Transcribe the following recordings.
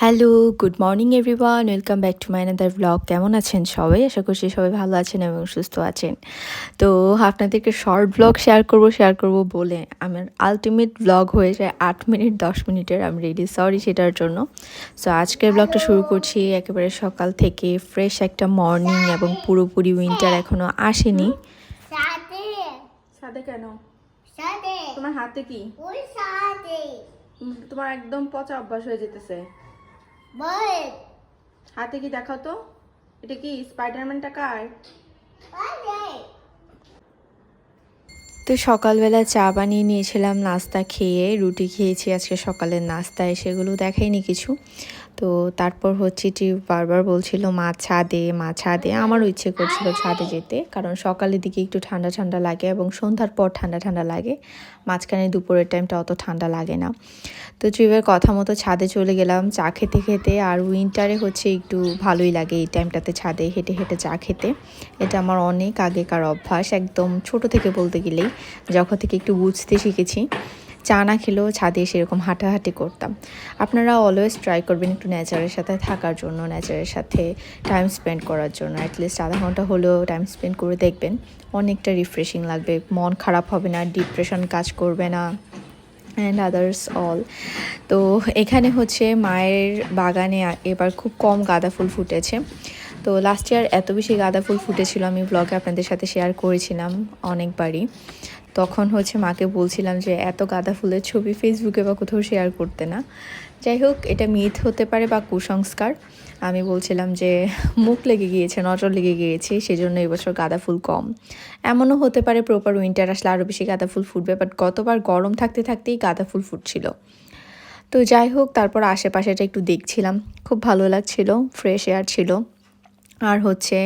Hello good morning everyone welcome back to my another blog কেমন আছেন সবাই? আশা করছি সবাই ভালো আছেন এবং সুস্থ আছেন। তো আপনাদেরকে শর্ট ব্লগ শেয়ার করব শেয়ার করব বলে আমার আলটিমেট ব্লগ হয়ে যায় আট মিনিট দশ মিনিটের। আমি রেডি সরি সেটার জন্য। সো আজকের ব্লগটা শুরু করছি একেবারে সকাল থেকে ফ্রেশ একটা মর্নিং এবং পুরোপুরি উইন্টার এখনও আসেনি। সাথে। কেন? তোমার হাতে কি? তোমার একদম পচা অভ্যাস হয়ে যেতেছে। বল হাতে কি দেখাও তো? এটা কি স্পাইডারম্যানটা কার? তো সকালবেলা চা বানিয়ে নিয়েছিলাম নাস্তা খেয়ে রুটি খেয়েছি আজকে সকালের নাস্তায় সেগুলো দেখাইনি কিছু। তো তারপর হচ্ছে যে বারবার বলছিল, মা, ছাদে মা, ছাদে। আমারও ইচ্ছে করছিল ছাদে যেতে, কারণ সকালের দিকে একটু ঠান্ডা ঠান্ডা লাগে এবং সন্ধ্যার পর ঠান্ডা ঠান্ডা লাগে। মাঝখানে দুপুরের টাইমটা অত ঠান্ডা লাগে না। তো ট্রিপের কথা মতো ছাদে চলে গেলাম, চা খেতে খেতে আর উইন্টারে হচ্ছে একটু ভালোই লাগে এই টাইমটাতে ছাদে হেঁটে হেঁটে চা খেতে। এটা আমার অনেক আগেকার অভ্যাস, একদম ছোট থেকে বলতে গেলেই, যখন থেকে একটু বুঝতে শিখেছি। চা না খেলেও ছাদে সেরকম হাঁটাহাঁটি করতাম। আপনারা অলওয়েজ ট্রাই করবেন একটু নেচারের সাথে থাকার জন্য নেচারের সাথে টাইম স্পেন্ড করার জন্য। অ্যাটলিস্ট আধা ঘণ্টা হলেও টাইম স্পেন্ড করে দেখবেন। অনেকটা রিফ্রেশিং লাগবে। মন খারাপ হবে না ডিপ্রেশন কাজ করবে না অ্যান্ড আদার্স অল তো এখানে হচ্ছে মায়ের বাগানে এবার খুব কম গাঁদা ফুল ফুটেছে। তো লাস্ট ইয়ার এত বেশি গাঁদা ফুল ফুটেছিল, আমি ব্লগে আপনাদের সাথে শেয়ার করেছিলাম অনেকবারই। তখন হচ্ছে মাকে বলছিলাম যে, এত গাঁদা ফুলের ছবি ফেসবুকে বা কোথাও শেয়ার করতে না। যাই হোক, এটা মিথ হতে পারে বা কুসংস্কার। আমি বলছিলাম যে, মুখ লেগে গিয়েছে, নজর লেগে গিয়েছে, সেজন্য এবছর গাঁদা ফুল কম। এমনও হতে পারে প্রপার উইন্টার আসলে আরও বেশি গাঁদা ফুল ফুটবে বাট গতবার গরম থাকতে থাকতেই গাঁদা ফুল ফুটছিল। তো যাই হোক, তারপর আশেপাশেটা একটু দেখছিলাম। খুব ভালো লাগছিল ফ্রেশ এয়ার ছিল। আর হচ্ছে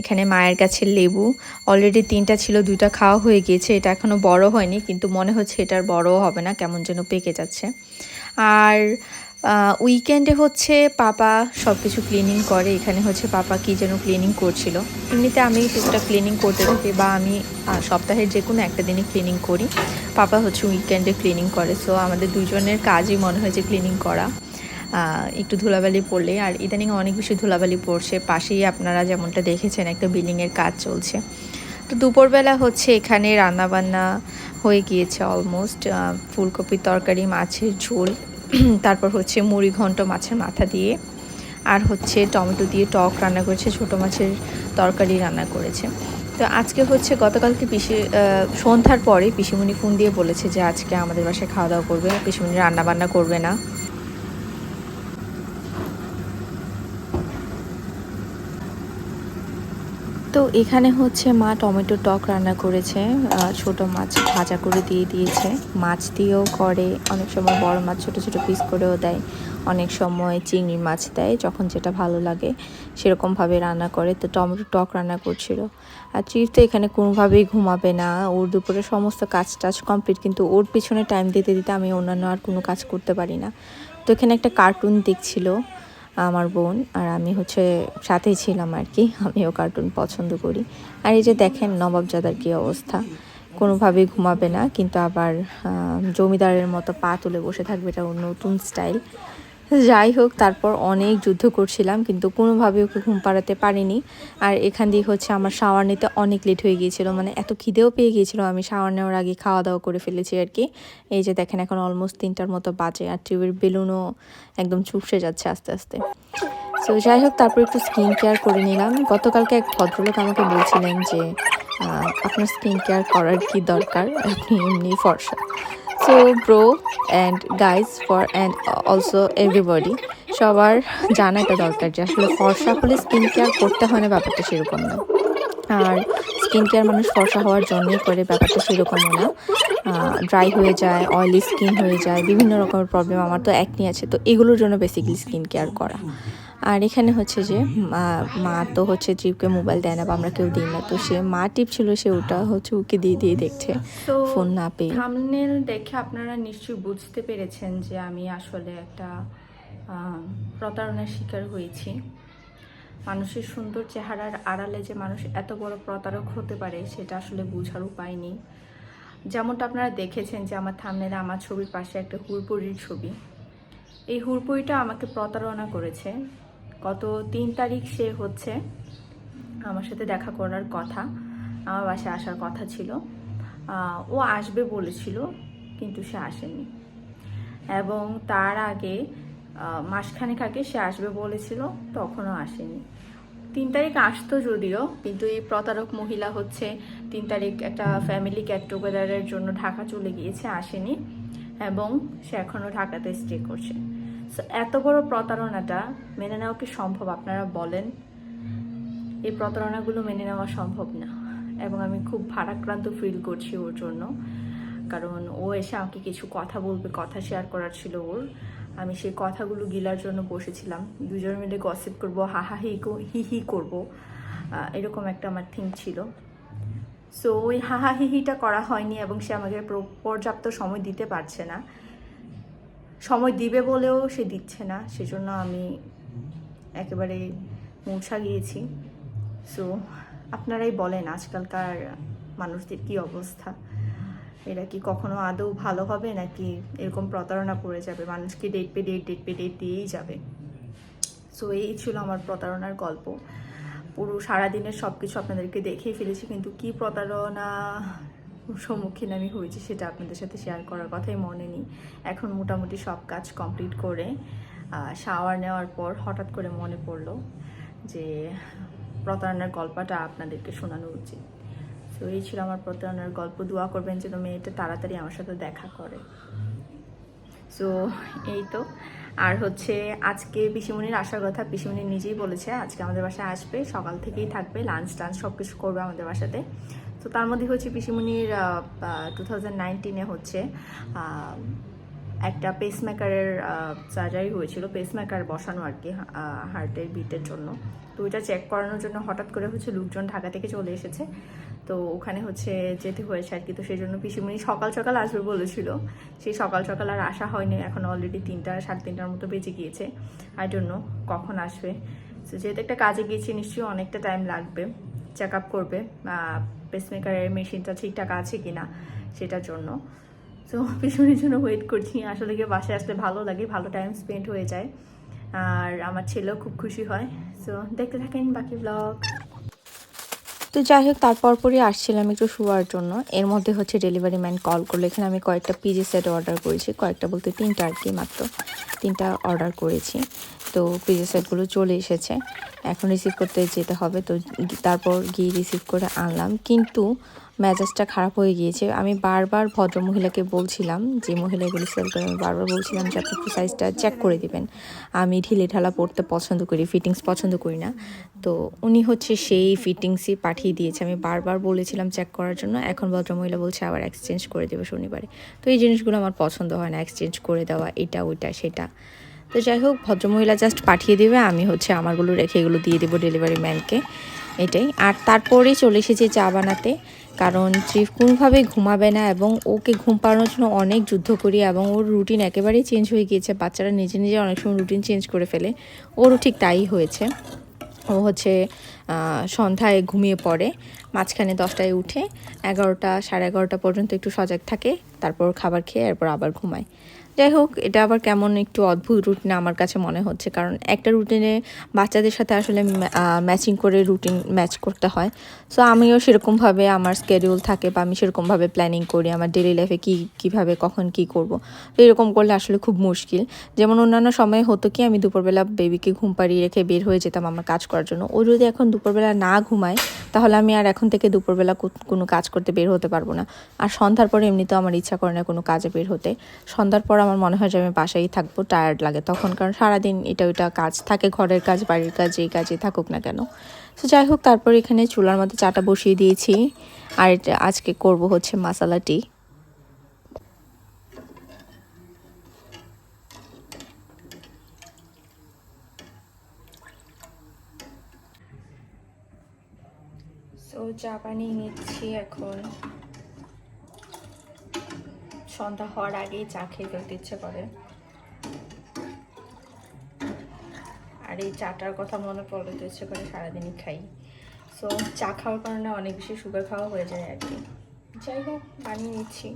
এখানে মায়ের কাছে লেবু। অলরেডি তিনটা ছিল, দুইটা খাওয়া হয়ে গিয়েছে, এটা এখনও বড় হয়নি, কিন্তু মনে হচ্ছে এটার বড়ও হবে না, কেমন যেন পেকে যাচ্ছে। আর উইকেন্ডে হচ্ছে পাপা সব কিছু ক্লিনিং করে, এখানে হচ্ছে পাপা কি যেন ক্লিনিং করছিল। এমনিতে আমি টুকটাক ক্লিনিং করতে থাকি বা আমি সপ্তাহের যে কোনো একটা দিনে ক্লিনিং করি। পাপা হচ্ছে উইকেন্ডে ক্লিনিং করে সো আমাদের দুজনের কাজই মনে হয় যে ক্লিনিং করা। একটু ধুলাবালি পড়লে আর ইদানিং অনেক বেশি ধুলাবালি পড়ছে। পাশেই আপনারা যেমনটা দেখেছেন, একটা বিল্ডিংয়ের কাজ চলছে। তো দুপুরবেলা হচ্ছে এখানে রান্নাবান্না হয়ে গিয়েছে অলমোস্ট ফুলকপির তরকারি, মাছের ঝোল, তারপর হচ্ছে মুড়ি ঘন্ট মাছের মাথা দিয়ে, আর হচ্ছে টমেটো দিয়ে টক রান্না করেছে, ছোটো মাছের তরকারি রান্না করেছে। তো আজকে হচ্ছে গতকালকে পিসি সন্ধ্যার পরে পিসিমণি ফোন দিয়ে বলেছে যে আজকে আমাদের বাসায় খাওয়া দাওয়া করবে পিসিমণি রান্না বান্না করবে না। তো এখানে হচ্ছে মা টমেটো টক রান্না করেছে ছোট মাছ ভাজা করে দিয়ে দিয়েছে। মাছ দিয়েও করে, অনেক সময় বড় মাছ ছোট ছোট পিস করেও দেয়, অনেক সময় চিংড়ি মাছ দেয়, যখন যেটা ভালো লাগে সেরকমভাবে রান্না করে, তো টমেটো টক রান্না করছিল। আর চির তো এখানে কোনোভাবেই ঘুমাবে না, ওর দুপুরে সমস্ত কাজ টাজ কমপ্লিট কিন্তু ওর পিছনে টাইম দিতে দিতে আমি অন্যান্য আর কোনো কাজ করতে পারি না। তো এখানে একটা কার্টুন দেখছিল আমার বোন আর আমি হচ্ছে সাথেই ছিলাম আর কি। আমিও কার্টুন পছন্দ করি। আর এই যে দেখেন নবাবজাদার কী অবস্থা। কোনোভাবেই ঘুমাবে না, কিন্তু আবার জমিদারের মতো পা তুলে বসে থাকবে এটা নতুন স্টাইল যাই হোক, তারপর অনেক যুদ্ধ করছিলাম, কিন্তু কোনোভাবে ওকে ঘুম পাড়াতে পারিনি। আর এখান দিয়ে হচ্ছে আমার শাওয়ার নিতে অনেক লেট হয়ে গিয়েছিল মানে এত খিদেও পেয়ে গিয়েছিল, আমি শাওয়ার নেওয়ার আগে খাওয়া দাওয়া করে ফেলেছি আর কি। এই যে দেখেন, এখন অলমোস্ট তিনটার মতো বাজে, আর টিভির বেলুনও একদম চুপসে যাচ্ছে আস্তে আস্তে। সো যাই হোক, তারপর একটু স্কিন কেয়ার করে নিলাম। গতকালকে এক ভদ্রলোক আমাকে বলছিলেন যে আপনার স্কিন কেয়ার করার কি দরকার? আপনি এমনি ফর্সা। So bro and guys for and also everybody সবার জানাটা দরকার যে আসলে ফর্সা হলে স্কিন কেয়ার করতে হয় না, ব্যাপারটা সেরকম না। আর স্কিন কেয়ার মানুষ ফর্সা হওয়ার জন্যই করে, ব্যাপারটা সেরকমও না। ড্রাই হয়ে যায় অয়েলি স্কিন হয়ে যায়, বিভিন্ন রকমের প্রবলেম আমার তো একনি আছে, তো এগুলোর জন্য বেসিক্যালি স্কিন কেয়ার করা। আর এখানে হচ্ছে যে মা তো হচ্ছে ট্রিপকে মোবাইল দেয় না বা আমরা কেউ দিই না। তো সে মা টিপ ছিল সে ওটা হচ্ছে ওকে দিয়ে দিয়ে দেখছে। ফোন না পেয়ে। থামনেল দেখে আপনারা নিশ্চয়ই বুঝতে পেরেছেন যে আমি আসলে একটা প্রতারণার শিকার হয়েছি। মানুষের সুন্দর চেহারার আড়ালে যে মানুষ এত বড় প্রতারক হতে পারে সেটা আসলে বোঝার উপায় নেই। যেমনটা আপনারা দেখেছেন যে আমার থামনেলে আমার ছবির পাশে একটা হুড়পুরির ছবি। এই হুড়পুরিটা আমাকে প্রতারণা করেছে। গত তিন তারিখ সে হচ্ছে আমার সাথে দেখা করার কথা, আমার বাসায় আসার কথা ছিল। ও আসবে বলেছিল, কিন্তু সে আসেনি। এবং তার আগে মাসখানেক আগে সে আসবে বলেছিল, তখনও আসেনি। তিন তারিখ আসতো যদিও, কিন্তু এই প্রতারক মহিলা হচ্ছে তিন তারিখ একটা ফ্যামিলি গেট টুগেদারের জন্য ঢাকা চলে গিয়েছে, আসেনি। এবং সে এখনও ঢাকাতে স্টে করছে। এত বড় প্রতারণাটা মেনে নেওয়া কি সম্ভব? আপনারা বলেন। এই প্রতারণাগুলো মেনে নেওয়া সম্ভব না। এবং আমি খুব ভারাক্রান্ত ফিল করছি ওর জন্য। কারণ ও এসে আমাকে কিছু কথা বলবে, কথা শেয়ার করার ছিল ওর। আমি সেই কথাগুলো গিলার জন্য বসেছিলাম। দুজন মিলে গসিপ করব হাহা হি হি হি করব। এরকম একটা আমার থিঙ্ক ছিল। সো ওই হাহাহিহিটা করা হয়নি এবং সে আমাকে পর্যাপ্ত সময় দিতে পারছে না। সময় দিবে বলেও সে দিচ্ছে না, সেজন্য আমি একেবারে মূর্ছা গিয়েছি। সো আপনারাই বলেন আজকালকার মানুষদের কি অবস্থা? এরা কি কখনো আদৌ ভালো হবে নাকি এরকম প্রতারণা করে যাবে? মানুষকে date pay date date pay date দিয়েই যাবে। সো এই ছিল আমার প্রতারণার গল্প। পুরো সারাদিনের সব কিছু আপনাদেরকে দেখিয়ে ফেলেছি, কিন্তু কি প্রতারণা? সম্মুখীন আমি হয়েছি সেটা আপনাদের সাথে শেয়ার করার কথাই মনে নেই। এখন মোটামুটি সব কাজ কমপ্লিট করে শাওয়ার নেওয়ার পর হঠাৎ করে মনে পড়ল যে প্রতারণার গল্পটা আপনাদেরকে শোনানো উচিত। তো এই ছিল আমার প্রতারণার গল্প। দোয়া করবেন যেন মেয়েটা তাড়াতাড়ি আমার সাথে দেখা করে। সো এই তো। আর হচ্ছে আজকে পিসিমণির আসার কথা পিসিমণি নিজেই বলেছে, আজকে আমাদের বাসায় আসবে, সকাল থেকেই থাকবে লাঞ্চ টাঞ্চ সব কিছু করবে আমাদের বাসাতে। তো তার মধ্যে হচ্ছে পিসিমণির টু থাউজেন্ড নাইনটিনে হচ্ছে একটা পেসমেকারের সার্জারি হয়েছিল পেসমেকার বসানো আর কি হার্টের বিটের জন্য। তো ওইটা চেক করানোর জন্য হঠাৎ করে হচ্ছে লোকজন ঢাকা থেকে চলে এসেছে। তো ওখানে হচ্ছে যেতে হয়েছে আর কি, তো সেই জন্য পিসিমণি সকাল সকাল আসবে বলেছিল। সেই সকাল সকাল আর আসা হয়নি, এখন অলরেডি তিনটা, সাড়ে তিনটার মতো বেজে গিয়েছে। আই জন্য কখন আসবে। তো যেহেতু একটা কাজে গিয়েছি, নিশ্চয়ই অনেকটা টাইম লাগবে। চেক আপ করবে পেসমেকারের মেশিনটা ঠিকঠাক আছে কিনা সেটার জন্য। তো পিছনের জন্য ওয়েট করছি। আসলে গিয়ে বাসায় আসলে ভালো লাগে, ভালো টাইম স্পেন্ড হয়ে যায়। আর আমার ছেলেও খুব খুশি হয়। সো দেখতে থাকেন বাকি ব্লগ তো যাই হোক, তারপর পরই আসছিলাম একটু শোয়ার জন্য। এর মধ্যে হচ্ছে ডেলিভারি ম্যান কল করল। এখানে আমি কয়েকটা পিজি সেট অর্ডার করেছি, কয়েকটা বলতে তিনটা আর কি মাত্র। তিনটা অর্ডার করেছি। তো পিজি সেটগুলো চলে এসেছে। এখন রিসিভ করতে যেতে হবে। তো তারপর গিয়ে রিসিভ করে আনলাম। কিন্তু মেজাজটা খারাপ হয়ে গিয়েছে। আমি বারবার ভদ্র মহিলাকে বলছিলাম যে, মহিলা এগুলো সেল করে, আমি বারবার বলছিলাম যে আপনি সাইজটা চেক করে দিবেন। আমি ঢিলে ঢালা পরতে পছন্দ করি ফিটিংস পছন্দ করি না। তো উনি হচ্ছে সেই ফিটিংসই পাঠিয়ে দিয়েছে। আমি বারবার বলেছিলাম চেক করার জন্য। এখন ভদ্রমহিলা বলছে, আবার এক্সচেঞ্জ করে দেবে শনিবারে। তো এই জিনিসগুলো আমার পছন্দ হয় না। এক্সচেঞ্জ করে দেওয়া, এটা, ওইটা, সেটা। তো যাই হোক, ভদ্রমহিলা জাস্ট পাঠিয়ে দেবে, আমি হচ্ছে আমারগুলো রেখে এগুলো দিয়ে দেবো ডেলিভারি ম্যানকে এটাই। আর তারপরেই চলে এসেছে চা বানাতে, কারণ চিফ কোনোভাবে ঘুমাবে না এবং ওকে ঘুম পাড়ানোর জন্য অনেক যুদ্ধ করি এবং ওর রুটিন একেবারেই চেঞ্জ হয়ে গিয়েছে। বাচ্চারা নিজে নিজে অনেক সময় রুটিন চেঞ্জ করে ফেলে। ওরও ঠিক তাই হয়েছে। ও হচ্ছে সন্ধ্যায় ঘুমিয়ে পড়ে। মাঝখানে দশটায় উঠে এগারোটা, সাড়ে এগারোটা পর্যন্ত একটু সজাগ থাকে, তারপর খাবার খেয়ে এরপর আবার ঘুমায়। যাই হোক, এটা আবার কেমন একটু অদ্ভুত রুটিন আমার কাছে মনে হচ্ছে। কারণ একটা রুটিনে বাচ্চাদের সাথে আসলে ম্যাচিং করে রুটিন ম্যাচ করতে হয়। সো আমিও সেরকমভাবে আমার স্কেডিউল থাকে বা আমি সেরকমভাবে প্ল্যানিং করি, আমার ডেলি লাইফে কী, কীভাবে, কখন কি করব। তো এরকম করলে আসলে খুব মুশকিল। যেমন অন্যান্য সময় হতো কি, আমি দুপুরবেলা বেবিকে ঘুম পাড়িয়ে রেখে বের হয়ে যেতাম আমার কাজ করার জন্য। ও যদি এখন দুপুরবেলা না ঘুমায়, তাহলে আমি আর এখন থেকে দুপুরবেলা কোনো কাজ করতে বের হতে পারব না। আর সন্ধ্যার পরে এমনিতেও আমার ইচ্ছা করে না কোনো কাজে বের হতে। সন্ধ্যার পর আমার মনে হয় যে আমি বাসায় থাকব টায়ার্ড লাগে তখন, কারণ সারাদিন এটা ওইটা কাজ থাকে, ঘরের কাজ, বাড়ির কাজ এই কাজে থাকুক না কেন। তো যাই হোক, তারপর এখানে চুলার মধ্যে চাটা বসিয়ে দিয়েছি। আর আজকে করব হচ্ছে মাসালা টি সো চা পানি নিচ্ছি এখন। সন্ধ্যা হওয়ার আগেই চা খেয়ে ফেলতে ইচ্ছে করে। আর এই চাটার কথা মনে পড়লে তো ইচ্ছে করে সারাদিনই খাই। সো চা খাওয়ার কারণে অনেক বেশি সুগার খাওয়া হয়ে যায় আর কি। যাই হোক, বানিয়ে নিচ্ছি।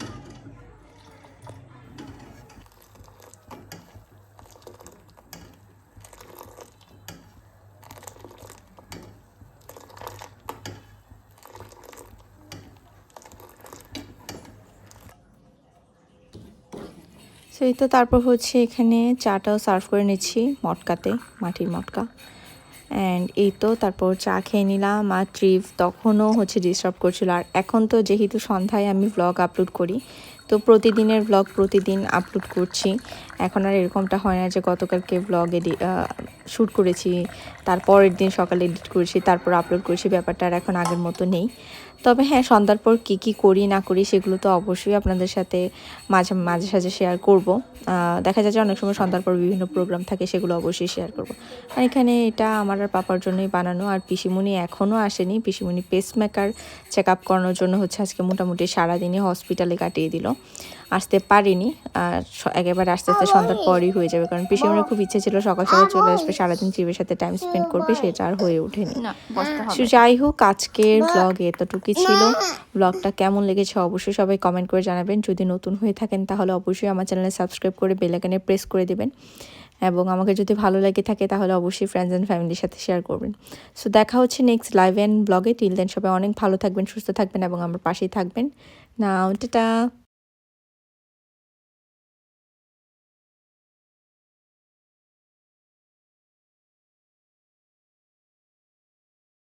সো এই তো তারপর হচ্ছে এখানে চাটাও সার্ভ করে নিচ্ছি মটকাতে, মাটির মটকা। অ্যান্ড এই তো তারপর চা খেয়ে নিলাম, আর ট্রিপ তখনও হচ্ছে ডিস্টার্ব করছিল। আর এখন তো যেহেতু সন্ধ্যায় আমি ব্লগ আপলোড করি তো প্রতিদিনের ব্লগ প্রতিদিন আপলোড করছি। এখন আর এরকমটা হয় না যে গতকালকে ব্লগ এডি শ্যুট করেছি তারপরের দিন সকালে এডিট করেছি, তারপর আপলোড করেছি, ব্যাপারটা আর এখন আগের মতো নেই। তবে হ্যাঁ সন্ধ্যার পর কী কী করি না করি সেগুলো তো অবশ্যই আপনাদের সাথে মাঝে মাঝে সাঝে শেয়ার করব। দেখা যায় যে অনেক সময় সন্ধ্যার পর বিভিন্ন প্রোগ্রাম থাকে, সেগুলো অবশ্যই শেয়ার করব। আর এখানে এটা আমার আর পাপার জন্যই বানানো, আর পিসিমণি এখনও আসেনি। পিসিমণি পেসমেকার চেক আপ করানোর জন্য হচ্ছে আজকে মোটামুটি সারাদিনই হসপিটালে কাটিয়ে দিল। আসতে পারিনি। আর একেবারে আস্তে আস্তে সন্ধ্যার পরই হয়ে যাবে। কারণ পিসিমণির খুব ইচ্ছে ছিল সকাল সকাল চলে আসবে সারাদিন চিবের সাথে টাইম স্পেন্ড করবে সেটা আর হয়ে ওঠেনি। সো যাই হোক আজকের ব্লগ এতটুকুই ছিল। ব্লগটা কেমন লেগেছে অবশ্যই সবাই কমেন্ট করে জানাবেন। যদি নতুন হয়ে থাকেন তাহলে অবশ্যই আমার চ্যানেলে সাবস্ক্রাইব করে বেলাকানে প্রেস করে দেবেন। এবং আমাকে যদি ভালো লেগে থাকে তাহলে অবশ্যই ফ্রেন্ডস অ্যান্ড ফ্যামিলির সাথে শেয়ার করবেন। সো দেখা হচ্ছে নেক্সট লাইভ অ্যান্ড ব্লগে টিল দেন সবাই অনেক ভালো থাকবেন সুস্থ থাকবেন এবং আমার পাশেই থাকবেন। না টাটা!